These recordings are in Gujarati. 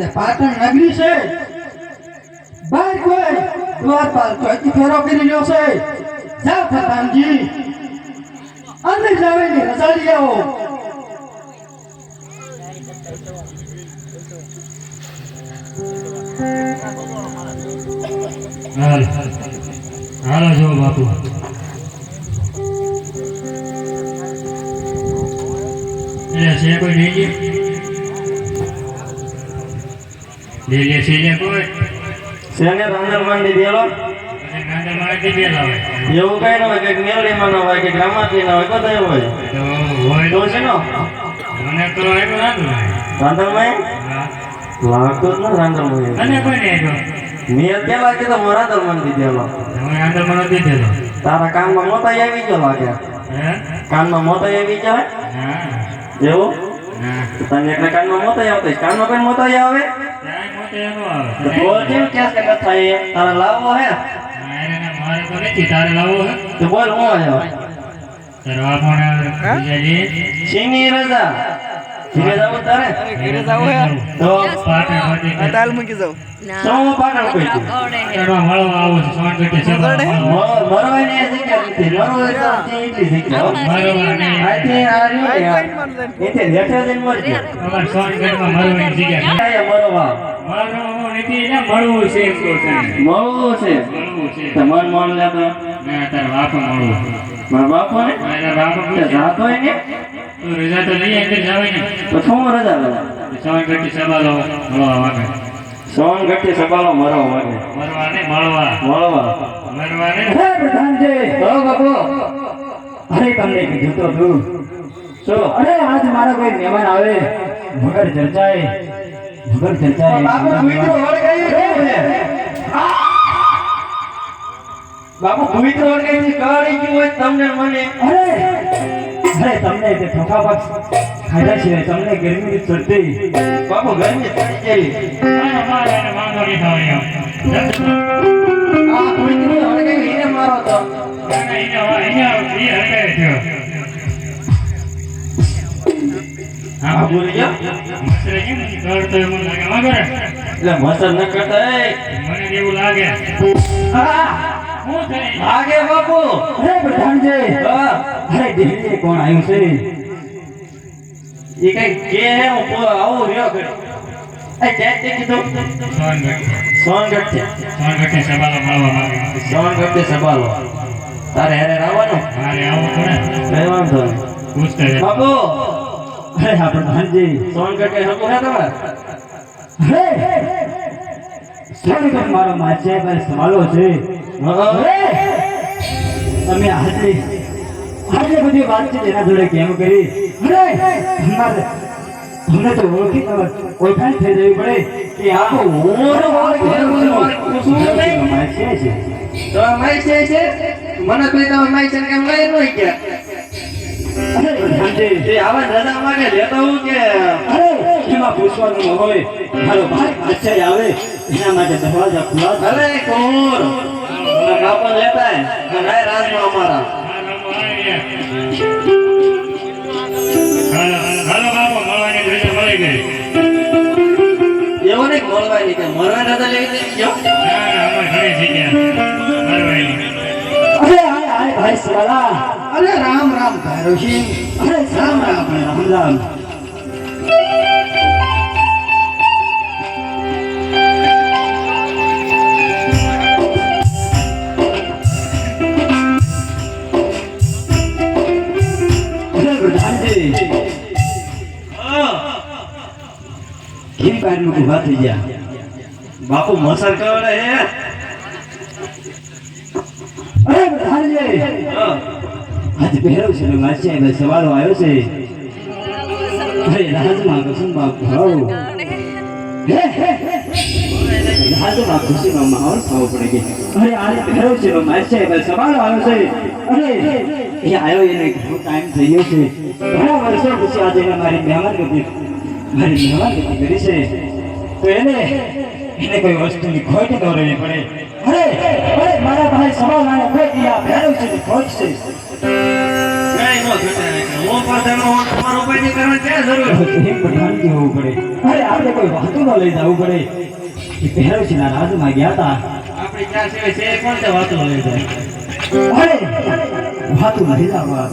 તે પાટણ નગરી છે. બહાર કોઈ દ્વારપાલ ચોથી ફેરો કરી લ્યો છે. જાઓ પ્રધાનજી. અંદર જાવેની રજા લઈ આવો. હાલો. જો બાપુ. એવું કઈ ન હોય કે મેલડીમાં ન હોય કે ગ્રામાથી ન હોય બધા હોય. હોય તો તો છે નો? મને તો આવ્યો નાતું રાંધણમાં હા. જ ન રાંધણમાં તને કોઈ નહીં આવ્યો પેલા કીધું હું રાંધણમાં દીધેલો. તમે દીધેલો. તારા કાનમાં મોતા આવી ગયો લાગે. કાનમાં મોતાઈ આવી જાય એવું? તને એટલે કાનમાં મોતાઈ આવતી? કાનમાં કઈ મોતાઈ આવે? તો કે તારે લાવવો હે? ને નથી તારે લાવવો તો બોલ હું આવ્યો? તારો પણ બીજાજી રજા. ઘીરે જવું તારે? ઘરે જાવ તો પાટણ પાટી તાલ મૂકી જાવ શું પાટણ કોઈ કરવા મળવા આવું છું સોન ગઢે છે. મરવાની જગ્યા નથી. મરવું જગ્યા મરવા આથી આ જાય એથી લેઠે જઈને મરજે અમાર સોન ગઢમાં મરવાની જગ્યા મરવા? મરવું નથી મળવું છે મળવું છે. મળવું છે? તો મન મન લેતો ના તારા બાપ મળવું મારા બાપુ ને? મારા બાપ જાતો ને? તું રજા તો નહીં અંદર જાવે ને. તો શું રજા લે સોન ગઢે સવાલો મળવા વાગે સોન ગઠી સબાલો મરવા માટે. મરવા ને મળવા. મળવા. મરવા ને. અરે પ્રધાનજી! હો બાપુ. અરે તમને કીધું તો તું. શું અરે આજ મારા કોઈ મહેમાન આવે મગર ચર્ચાએ વગર ચર્ચાએ બાપુ પવિત્ર વળગાઈ છે? બાપુ પવિત્ર વળગાઈ કાળી ગયું હોય તમને મને? અરે! અરે તમને તે ઠોકા પક્ષ ખાધા છે તમને ગરમી ચડતી. બાપુ ગરમી પડી ગયેલી. મારા મારા નહીં થાય આ પવિત્ર વળગાઈ એને મારો તો આ ભૂલી ગયો એટલે મસર ન કરતા એ. આગે બાપુ. અરે પ્રધાનજી અરે દિલ્હી કોણ આવ્યું છે? એ કઈ કે હે હું આવું રહ્યો કરે એ કે તે કીધું? સોનગઢ છે સોનગઢથી સબાલો તારે હેરે આવવાનું કઈ વાંધો નહીં. બાપુ. અરે હા પ્રધાનજી સોનગઢ કે હકુ હે તમારે? અરે સોનગઢ મારો માછે પર સવાલો છે. હા. તમે આજે આજે બધી વાતચીત એના જોડે કેમ કરી? અરે તમારે તમને તો ઓળખી ખબર ઓળખાણ થઈ જવી પડે કે આ ઓર ઓર શું નહીં? માછે છે. તો માઈ છે? છે મને કોઈ તમે છે કેમ લઈ ન ગયા તે આવા રજા માંગે લેતો હું કે એમાં પૂછવાનું હોય. મારો ભાઈ પાછળ આવે. એના માટે દરવાજા ખુલ્લા છે. અરે કોર બાપો લેતા ના રાજમાં અમારા. એવો નહીં બોલવાય નહીં મરવા રજા લેવી ગયો અરે હાય હાય ભાઈ સવાલા અરે રામ રામ ભૈરવસિંહ અરે રામ રામ રામ રામ. અરે પ્રધાનજી કેમ કારનું થઈ ગયા? બાપુ મસર કરે હે અરે પ્રધાનજી હા. આજ પહેરો છે વાંચ્યા એટલે સવાલો આવ્યો છે. અરે, રાજમાં કસુંબા ભાવ રાજમાં ખુશીનો માહોલ થવો પડે કે. અરે, આજે પહેરો છે વાંચ્યા એટલે સવાલો આવ્યો છે. એ આવ્યો એને ટાઈમ થઈ ગયો છે. ઘણા વર્ષો પછી આજે એને મારી મહેમાન ગતિ મારી મહેમાન કરી છે. તો એને એને કોઈ વસ્તુની ખોટ ન રહેવી પડે. અરે અરે, મારા ભાઈ સવાલ છે, ખોટ છે. ક્યાં આપણે કોઈ વાતું ન લઈ જવું પડે. એ પહેરવશીના રાજમાં ગયા હતા આપણી છે કોણ વાતો લઈ જાય અરે વાતું જવા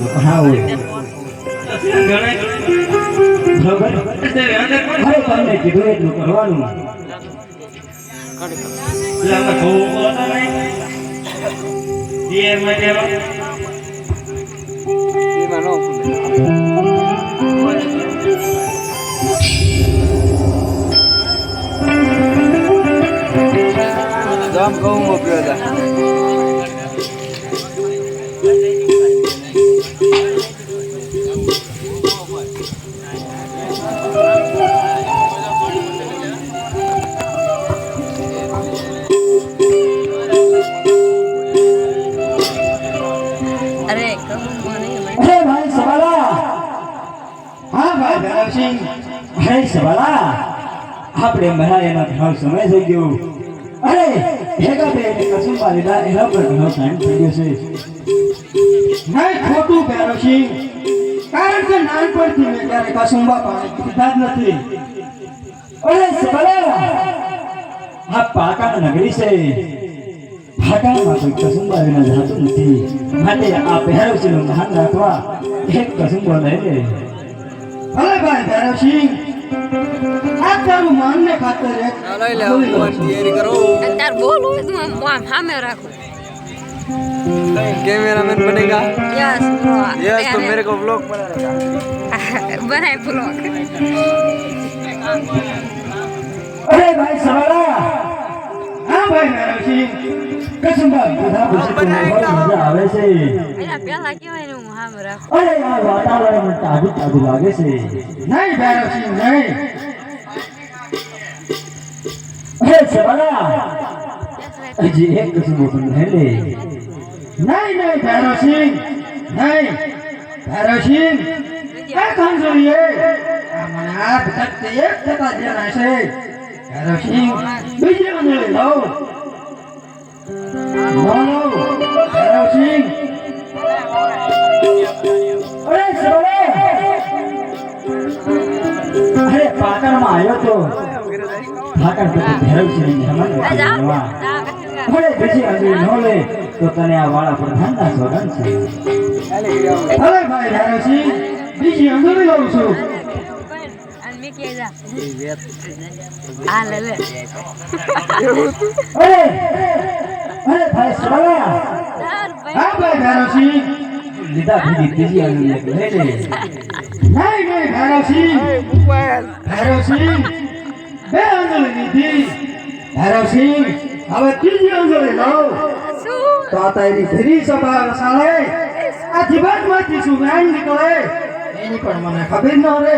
બરોબર? અરે તમને કીધું એટલું કરવાનું. નહીં દિયર માટે ગામ કહું હા હે સવાલા, આપણે મરાયેલો ઘણો સમય થઈ ગયો. અરે, ભેગા ભેગા કસુંબા લીધા એના પર ઘણો ટાઈમ થઈ ગયો છે. નહીં ખોટું ભૈરવસિંહ કારણ કે નાનપણથી મેં ક્યારે કસુંબા પાણી પીધા જ નથી. અરે સવાલા, આ પાકા નગરી છે. પાકામાં કોઈ કસુંબા નથી. માટે આ ભૈરવસિંહનું ધ્યાન રાખવા એક કસુંબો લઈ લે ભલે ભાઈ ભૈરવસિંહ આ તારું માનને ખાતર એક લઈ લે બોલી લઉં છું. તૈયારી કરો તાર બોલવું હોય તો આમ આમ સામે રાખો कैमरामैन बनेगा યસ यस तो मेरे को ब्लॉग बनाएगा બનાય બ્લોક અરે ભાઈ સવાલા હા ભાઈ ભૈરવસિંહ કસુંબા બધા બહુ મજા આવે છે. એના પહેલા કહેવાય ને હું સામે રાખું? અરે આ વાતાવરણ તાજું તાજું લાગે છે. નહીં ભૈરવસિંહ નહીં. અરે સવાલા હજી એક કસુંબો પણ લઈ નહીં નહીં ભૈરવસિંહ નહીં ભૈરવસિંહ આ ખંજોરીએ મને આ ભક્ત એક થતા જેના છે. ભૈરવસિંહ બીજી અંજળી લઉં ન અરે સવાલા અરે પાટણમાં આવ્યો તો પાટણ પછી ભૈરવસિંહ મહેમાન આ જા બનવા. જા કચરા. અરે બીજી અંજળી ન લે તો તને આ વાળા પ્રધાનના સોગંદ છે હવે ભાઈ ભૈરવસિંહ બીજી અંજળી લઉં છું કે જા આ લે લે અરે અરે ભાઈ સોલા આ ભાઈ ઘરોસી લીધા ભીડી બીજી એની પણ મને ખબર ન રહે.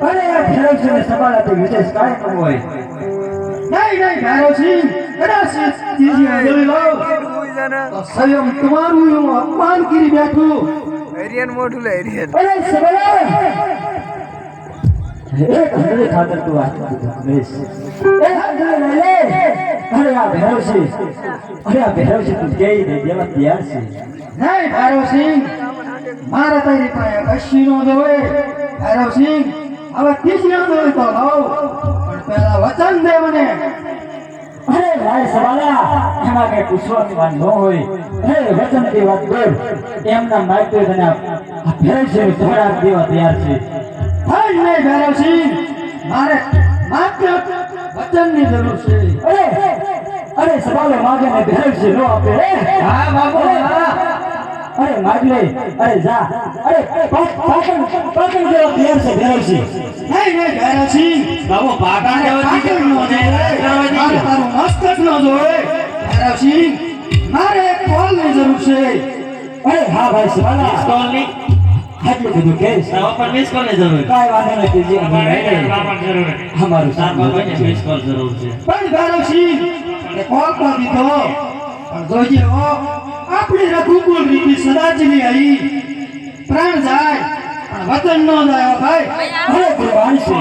ભલે આ ફેરોક્ષને સંભાળાતો વિશેષ કાર્યક્રમ હોય. નહીં નહીં ફેરોક્ષી કદાચ ત્રીજી અંજલિ લો. સ્વયં તમારું હું અપમાન કરી બેઠું. એરિયન મોઢું લે એરિયન. અરે સબલા મારા તારી પાસે નો દોય ભેરવસી હવે ત્રીજી અંજળી તો લઉં પણ પહેલા વચન દે મને. અરે ભાઈ સવાલા એમાં કઈ પૂછવાની વાત ન હોય. અરે વચનની વાત બોલ એમના માઇક્રો તને ફેર છે થોડા દેવા તૈયાર છે. જ નહીં ભૈરવસિંહ મારે માત્ર વચનની જરૂર છે. અરે અરે સવાલો માગે ને ભૈરવસિંહ નો આપે. હા બાબુ હા. અરે માગ લે અરે જા. અરે પાટણ પાટણ જેવા તૈયાર છે ભૈરવસિંહ. નહીં નહીં ભૈરવસિંહ. બાબુ પાટા મારે પાટણ નો જોવે મારે તારું મસ્તક નો જોવે. ભૈરવસિંહ મારે એક કોલની જરૂર છે. અરે હા ભાઈ સવાલા કોલની? આટલું બધું કહેશ તારા પર મિસ કોલની જરૂર કાંઈ વાંધો નથી જે જરૂર અમારું મિસ કોલ જરૂર છે. પણ ભૈરવસિંહ કોલ તો દીધો. પણ જોજે હો. આપણી રઘુકુલ રીતિ સદાજીની આવી પ્રાણ જાય પણ વતન નો જાય ભાઈ. અરે ભગવાન છે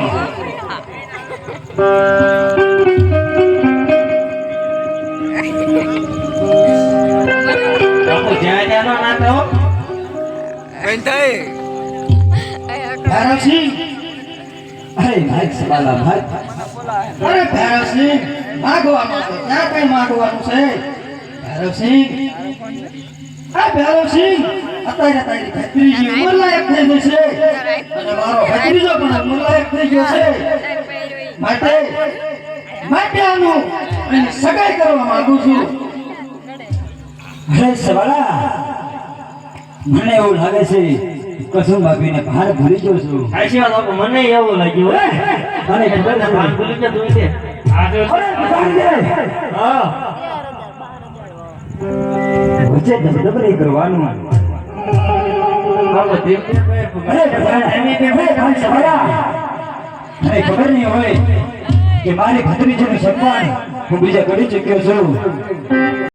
અરે ભૈરવસિંહ માગવાનું છે ક્યાં કઈ માગવાનું છે? ભૈરવસિંહ આ ભૈરવસિંહ અત્યારે તારી ભત્રીજી ઉંમર લાયક થઈ ગઈ છે. અને મારો ભત્રીજો પણ ઉંમર લાયક થઈ ગયો છે. માટે માટે આનું એની સગાઈ કરવા માંગુ છું. અરે સવાલા મને એવું લાગે છે કસમ ભાભીને ભાર ભૂલી ગયો છું. સાચી વાત મને એવું લાગ્યું હે? મને ખબર નથી. ભૂલી ગયા તું ભગવાન! હા. વચ્ચે ધબધબરી કરવાનું સવાલા ખબર નહીં હોય કે મારી ભત્રીજીનું સન્માન હું બીજા કરી ચૂક્યો છું.